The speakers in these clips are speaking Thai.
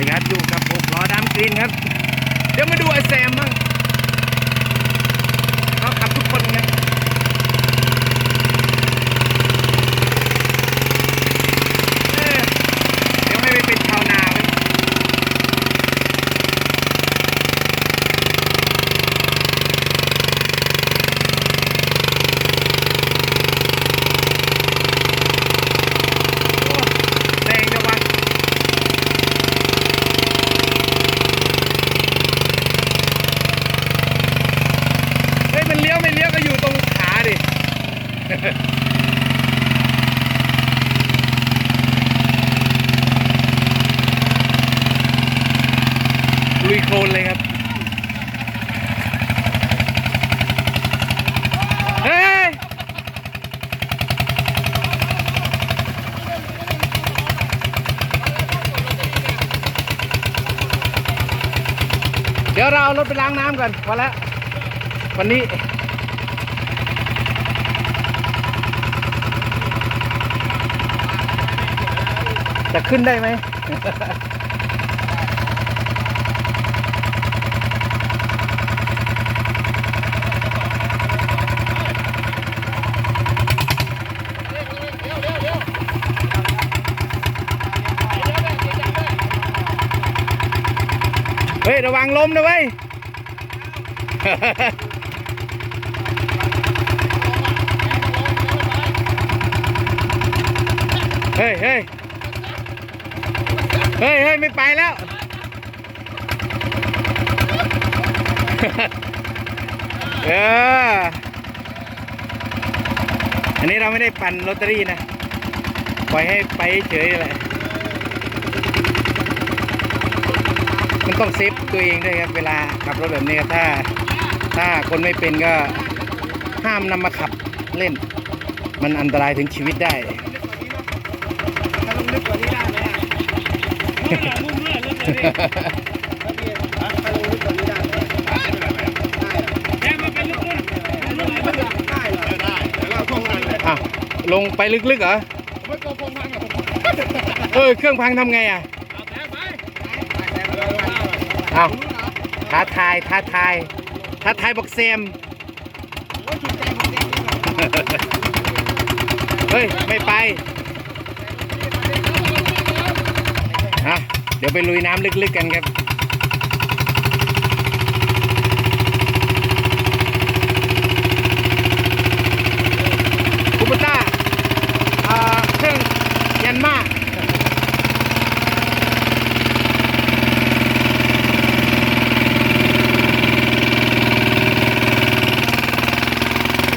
ดีครับอยู่กับหกล้อดำกรีนครับ เดี๋ยวมาดูไอแซมบ้างเขาขับทุกคนครับเออเดี๋ยวให้ไปเป็นชาวนาไว้โอ้แรงจังวะ เฮ้ยมันเลี้ยวไม่เลี้ยวก็อยู่ตรงขาดิ ลุยโคลนเลยครับเฮ้ยเดี๋ยวเราเอารถไปล้างน้ำก่อนพอแล้ววันนี้จะขึ้นได้ไหม เฮ้ย ระวังลมนะเว้ยเฮ้ยเฮ้ยเฮ้ยเฮ้ยไม่ไปแล้ว เออ อันนี้เราไม่ได้ปั่นลอตเตอรี่นะ ปล่อยให้ไปเฉยๆแหละ มัน ต้องเซฟตัวเองด้วยครับเวลาขับรถแบบนี้ครับถ้า ถ้าคนไม่เป็นก็ห้ามนำมาขับเล่น มันอันตรายถึงชีวิตได้ถ้าลงลึกกว่านี้ได้ไหมอะมุ่งเมื่อเรื่องเลยถ้าลงลึกกว่านี้ได้ไหมได้เหรอแกมาเป็นลูกนุ่นลูกได้ได้เหรอได้เดี๋ยวเราพวกกันเลยอะลงไปลึกๆเหรอไม่ก็พวกมันกับเออเครื่องพังทำไงอะ เอาแทงไป เอา ท้าทายท้าทายท้าทายบอกเซมเฮ้ย ไม่ไปฮะเดี๋ยวไปลุยน้ำลึกๆกันครับ คูปต้าอ่าเครื่องยันมา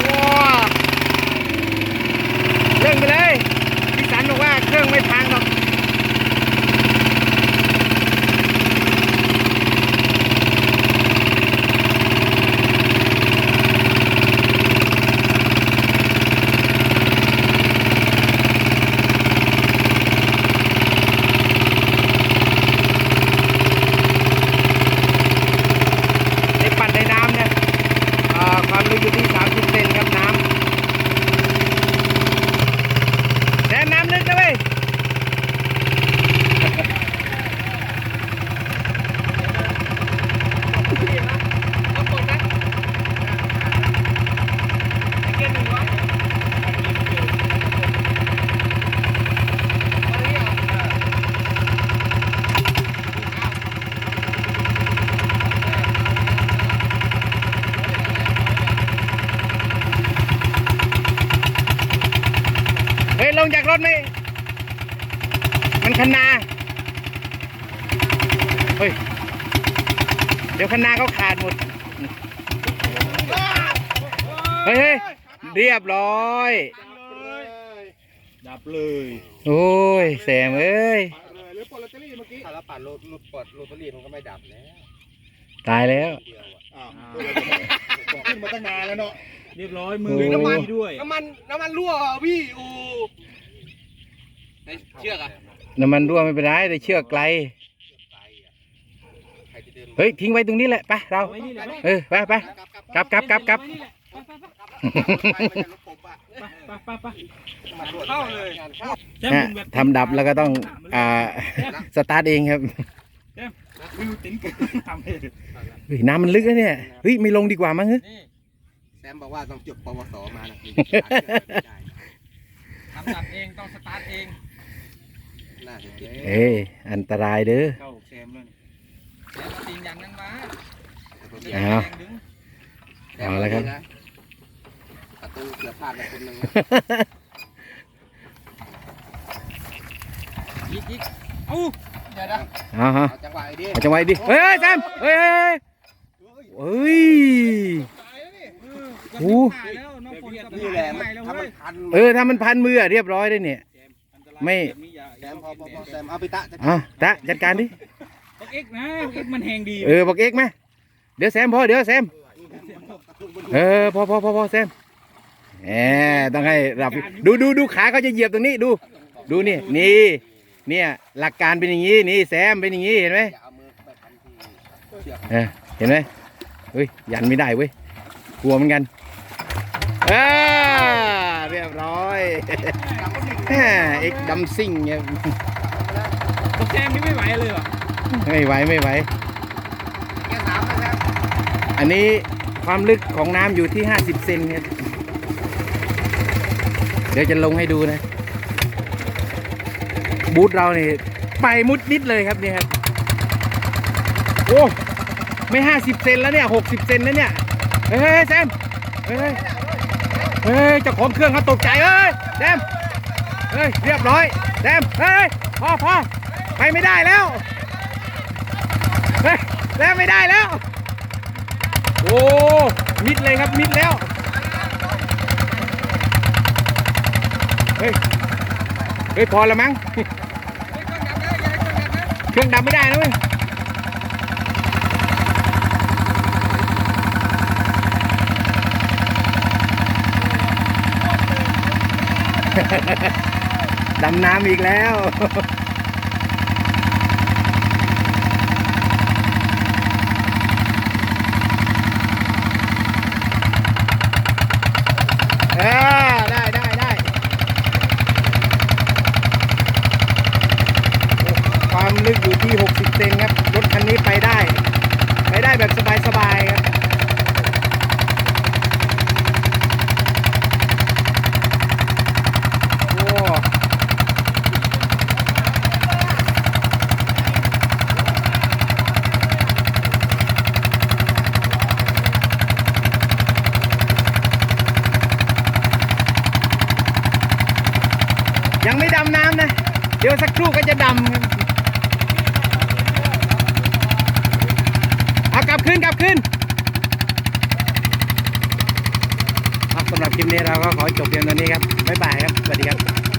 ว้าวเร่งไปเลย พี่สันบอกว่าเครื่องไม่พังหรอก ในปั่นในน้ำเนี่ยเอ่อความลึกอยู่ที่ 30 เซนครับน้ำแดนน้ำลึกนะเว้ย เฮ้ย ล งจากรถไหมมันคันนา เฮ้ย เดี๋ยวคันนาเขาขาดหมด เฮ้ยเฮ้ยเรียบร้อย ดับเลย โอ้ย แสมเอ้ย เลยหรือปลดลอตเตอรี่เมื่อกี้ถ้าเราปัดโลดปลดลอตเตอรี่มันก็ไม่ดับแล้วตายแล้ว เดียวอะอ้าวบอกขึ้นมาตั้งนานแล้วเนาะเรียบร้อยมืโอ้อน้ำมันด้วย น้ำมันน้ำมันรั่วพี่อู เชือกอะน้ำมันรั่วไม่เป็นไรแต่เชือกไกล เฮ้ยทิ้งไว้ตรงนี้แหละไปเราไว้นี่แหละเออไปไปกลับกลับกลับกลับไว้นี่แหละไปไปไปเข้าเลยแจ้งฮะบุญแบบทำดับแล้วก็ต้อง อ่า สตาร์ทเองครับวิวติ้งกันทำเลยเฮ้ยน้ำมันลึกนะเนี่ยเฮ้ยไม่ลงดีกว่ามั้งเฮ้ยนี่แซมบอกว่าต้องจบปวสมานะทำตัดเองต้องสตาร์ทเอง น่าจะเจ๊เอ้ยอันตรายเด้อเข้าแซมแล้วนี่แล้วก็ตีนยันนั้นมาอ้าวแรงดึงเอาละครับประตูเกือบพลาดไปคนหนึ่งยิกยิกเอ้าเดี๋ยวนะเอาฮะเอาจังหวะไอ้ดิเอาจังไว้ดิเฮ้ยแซมเฮ้ยเฮ้ยเฮ้ยเฮ้ยโอ้ตายแล้วน้องฝนกับนี่แหละใหม่แล้วถ้าเว้มันยพันเออถ้ามันพันมืออะเรียบร้อยได้เนี่ย ไม่แซมพอพอพอแซมเอาไปตะจะอะตะจัดการดิบอกเอ็กนะบอกเอ็กมันแหงดีเออบอกเอกไหมเดี๋ยวแซมพอเดี๋ยวแซมเออพอพอพอพอแซมแหมต้องให้รับดูดูดูขาเขาจะเหยียบตรงนี้ดู ดูนี่นี่เนี่ยหลักการเป็นอย่างนี้นี่แซมเป็นอย่างนี้เห็นไหมอย่าเอามือไปพันที่เชือกเออเห็นไหมเฮ้ยยันไม่ได้เว้ยกลัวเหมือนกันอ่าเรียบร้อย แหม เอ็กดัมซิ่งเนี่ยบอกแซมนี่ไม่ไหวเลยเหรอไม่ไหวไม่ไหวแค่สามนะครับอันนี้ความลึกของน้ำอยู่ที่ 50 เซนครับเดี๋ยวจะลงให้ดูนะ บูธเราเนี่ยไปมุดนิดเลยครับเนี่ยครับ โอ้ ไม่ 50 เซนแล้วเนี่ย 60 เซนแล้วเนี่ย เฮ้ยเฮ้ยแซม เฮ้ย เฮ้ยเจ้าของเครื่องเขาตกใจเฮ้ยแซมเฮ้ยเรียบร้อยแซมเฮ้ยพอพอไปไม่ได้แล้วเฮ้ยแซมไม่ได้แล้ว โอ้มิดเลยครับมิดแล้วเฮ้ยเฮ้ยพอแล้วมั้งเครื่องดับไม่ได้นะเว้ย ดำน้ำอีกแล้ว เออ ได้ได้ได้ความลึกอยู่ที่ 60 เซนครับ รถคันนี้ไปได้ ไปได้แบบสบายๆครับ โอ้ยังไม่ดำน้ำนะ เดี๋ยวสักครู่ก็จะดำครับเอากลับขึ้นกลับขึ้นครับสำหรับคลิปนี้เราก็ขอจบเพียงเท่านี้ครับ บ๊ายบายครับ สวัสดีครับ